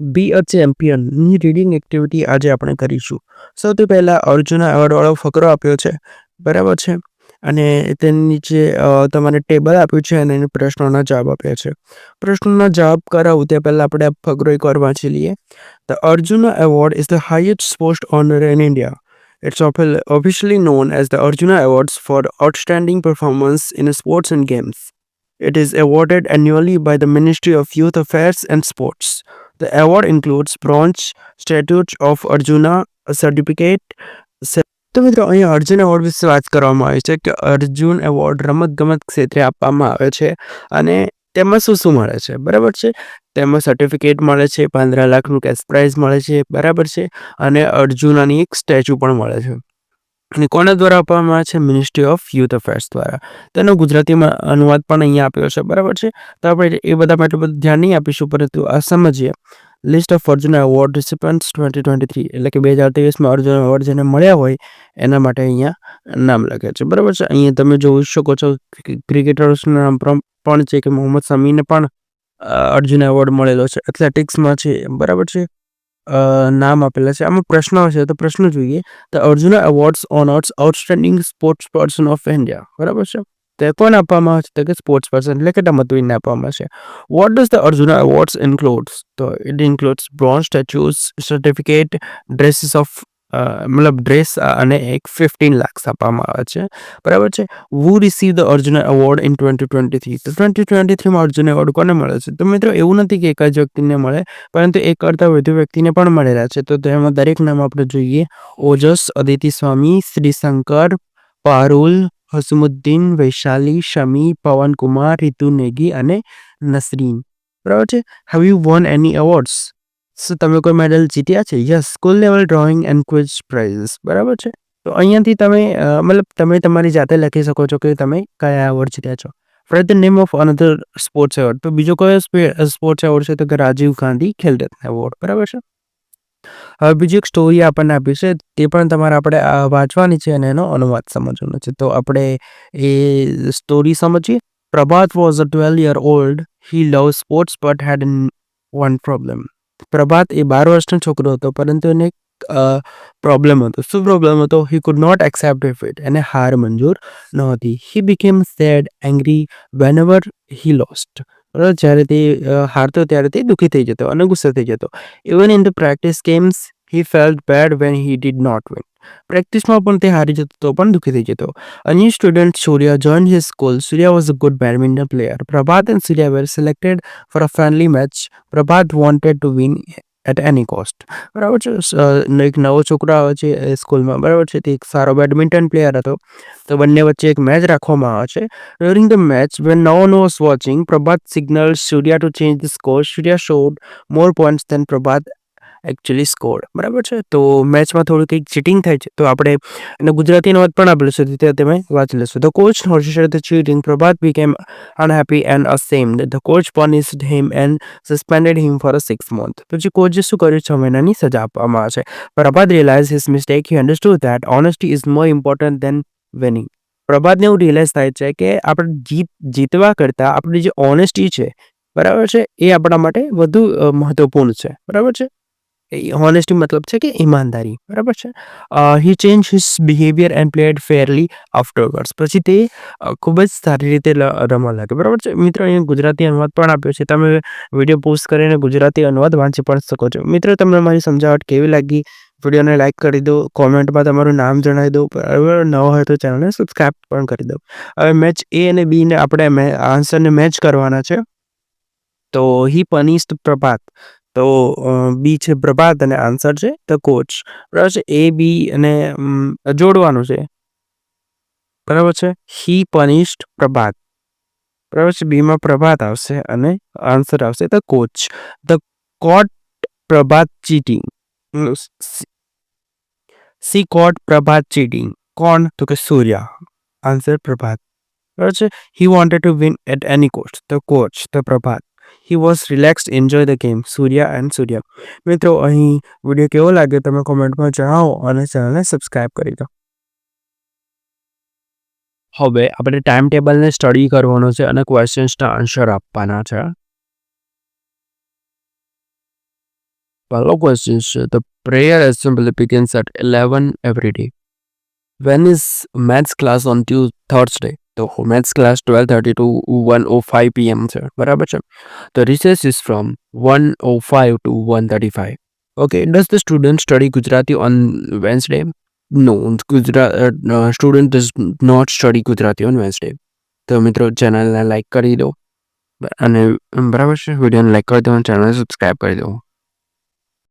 બી અ ચેમ્પિયનની reading activity આજે આપણે કરીશું. સૌથી પહેલાં અર્જુના એવોર્ડવાળો ફકરો આપ્યો છે. બરાબર છે? અને તેની નીચે તમારે ટેબલ આપ્યું છે અને એને પ્રશ્નોના જવાબ આપ્યા છે. પ્રશ્નોના જવાબ કરાવું તે પહેલાં આપણે આ ફકરો એકવાર વાંચી લઈએ. The Arjuna award is the highest post honour in India It's officially known as the Arjuna Awards for outstanding performance in sports and games. It is awarded annually by the Ministry of Youth Affairs and Sports. The award includes bronze statue of Arjuna, certificate. તો મિત્રો અહીંયા Arjun award વિશે વાત કરવામાં આવી છે કે Arjun award રમતગમત ક્ષેત્રે આપવામાં આવે છે અને તેમાં શું શું મળે છે બરાબર છે તેમાં સર્ટિફિકેટ મળે છે પંદર લાખનું કેશ પ્રાઇઝ મળે છે બરાબર છે અને અર્જુનાની એક સ્ટેચ્યુ પણ મળે છે અને કોના દ્વારા આપવામાં આવે છે? મિનિસ્ટ્રી ઓફ યુથ અફેર્સ દ્વારા. તેનો ગુજરાતીમાં અનુવાદ પણ અહીંયા આપ્યો છે, બરાબર છે? તો આપણે એ બધામાં એટલું બધું ધ્યાન નહીં આપીશું, પરંતુ આ સમજીએ. List of Arjun award recipients twenty twenty three એટલે કે બે હજાર ત્રેવીસમાં અર્જુન એવોર્ડ જેને મળ્યા હોય, એના માટે અહીંયા નામ લખે છે, બરાબર છે? અહીંયા તમે જોઈ શકો છો ક્રિકેટર્સનું નામ પણ છે કે મોહમ્મદ સમીને પણ અર્જુન એવોર્ડ મળેલો છે. એથ્લેટિક્સમાં છે, બરાબર છે? નામ આપેલા છે. આમાં પ્રશ્નો છે તો પ્રશ્ન જોઈએ. The Arjuna awards honours outstanding sports person of India બરાબર છે? તે કોને આપવામાં આવે છે? કે સ્પોર્ટ્સ પર્સન એટલે કે રમતવીરને આપવામાં છે what does the Arjuna awards includes તો it includes bronze statues certificate dresses of મતલબ ડ્રેસ અને એક ફિફ્ટીન લાખ્સ આપવામાં આવે છે. બરાબર છે? Who receive the Arjun award in twenty twenty three તો ટ્વેન્ટી ટ્વેન્ટી થ્રીમાં અર્જુન એવોર્ડ કોને મળે છે? તો મિત્રો એવું નથી કે એક જ વ્યક્તિને મળે, પરંતુ એક કરતાં વધુ વ્યક્તિને પણ મળેલા છે. તો તેમાં દરેક નામ આપણે જોઈએ. ઓજસ, અદિતિ સ્વામી, શ્રીશંકર, પારુલ, હસમુદ્દીન, વૈશાલી, શમી, પવનકુમાર, રીતુ નેગી અને નસરીન. બરાબર છે? Have you won any awards શું તમે કોઈ મેડલ જીત્યા છે? Yes school level drawing and quiz prize બરાબર છે? તો અહીંયાથી તમે મતલબ તમે તમારી જાતે લખી શકો છો કે તમે કયા એવોર્ડ જીત્યા છો. For the name of another sports award તો બીજો કયો સ્પોર્ટ્સ એવોર્ડ છે? તો કે રાજીવ ગાંધી ખેલ રત્ન એવોર્ડ બરાબર છે? હવે બીજી એક સ્ટોરી આપણને આપી છે. તે પણ તમારે આપણે વાંચવાની છે અને એનો અનુવાદ સમજવાનો છે. તો આપણે એ સ્ટોરી સમજીએ. Prabhat was a twelve year old he love sports but had one problem Prabhat એ બાર વર્ષનો છોકરો હતો, પરંતુ એને પ્રોબ્લેમ હતો. શું પ્રોબ્લેમ હતો? He could not accept if it એને હાર મંજૂર નહોતી. He became sad angry when he lost બરાબર? જ્યારે તે હારતો ત્યારે તે દુઃખી થઈ જતો અને ગુસ્સે થઈ જતો. Even in the practice games he felt bad when he did not win પ્રેક્ટિસમાં પણ તે હારી જતો તો પણ દુઃખી થઈ જતો. A student student, Surya, joined school Surya was a good badminton player. Prabhat and Surya were selected for a friendly match. Prabhat wanted to win at any cost. બરાબર છે? એક નવો છોકરો આવે છે સ્કૂલમાં. બરાબર છે? તે એક સારો બેડમિન્ટન પ્લેયર હતો. તો બંને વચ્ચે એક મેચ રાખવામાં આવે છે. During the match when no one was watching Prabhat signal Surya to change the score Surya showed more points than Prabhat actually score બરાબર છે? તો મેચમાં થોડું કંઈક ચીટિંગ થાય છે. તો આપણે અને ગુજરાતી અનુવાદ પણ આપેલું છે તમે વાંચી લેશો the coach notice the cheating Prabhat became unhappy and ashamed the coach punished him and suspended him for a six month પછી કોચે શું કર્યું? છ મહિનાની સજા આપવામાં આવે છે. Prabhat realise his mistake he understood that honesty is more important than winning પ્રભાતને એવું રિયલાઇઝ થાય છે કે આપણે જીત, જીતવા કરતાં આપણી જે ઓનેસ્ટી છે, બરાબર છે? એ આપણા માટે વધુ મહત્વપૂર્ણ છે. બરાબર છે? હોનેસ્ટી મતલબ છે કે ઈમાનદારી, બરાબર છે? He change his behaviour and played fairly afterwards પછી તે ખૂબ જ સારી રીતે રમવા લાગે બરાબર છે? મિત્રો, અહીંયા ગુજરાતી અનુવાદ પણ આપ્યો છે. તમે વીડિયો પોસ્ટ કરીને ગુજરાતી અનુવાદ વાંચી પણ શકો છો. મિત્રો, તમને મારી સમજાવટ કેવી લાગી? વિડીયોને લાઇક કરી દો, કોમેન્ટમાં તમારું નામ જણાવી દો, બરાબર? ન હોય તો ચેનલને સબસ્ક્રાઈબ પણ કરી દો. હવે મેચ એ અને બીને આપણે આન્સરને મેચ કરવાના છે. તો હી પનિશ્ડ પ્રભાત તો બી છે પ્રભાત અને આન્સર છે ધ કોચ. બરાબર છે? એ, બી અને જોડવાનું છે. બરાબર છે? He punished Prabhat. બરાબર છે? બીમાં પ્રભાત આવશે અને આન્સર આવશે the coach. The caught Prabhat cheating. C caught Prabhat cheating. કોણ? તો કે સૂર્યા. આન્સર પ્રભાત. બરાબર છે? He wanted to win at any cost. The coach, the Prabhat. He was relaxed enjoy the game Surya and Surya મિત્રો, અહીં video કેવો લાગ્યો તમે કોમેન્ટમાં જણાવો અને ચેનલને સબસ્ક્રાઇબ કરી દો. હવે આપણે ટાઈમ ટેબલને સ્ટડી કરવાનો છે અને ક્વેશ્ચન્સના આન્સર આપવાના છે. પહેલો ક્વેશ્ચન છે the prayer assembly begins at eleven every day when is maths class on Tue Thursday તો maths class twelve thirty to one o five PM છે. બરાબર છે? તો recess is from one o five to one thirty five okay does the student study Gujarati on Wednesday no Gujarat student does not study Gujarati on Wednesday તો મિત્રો ચેનલને like કરી દો. અને, બરાબર છે? વિડીયોને લાઈક કરી દો અને ચેનલને સબસ્ક્રાઈબ કરી દો.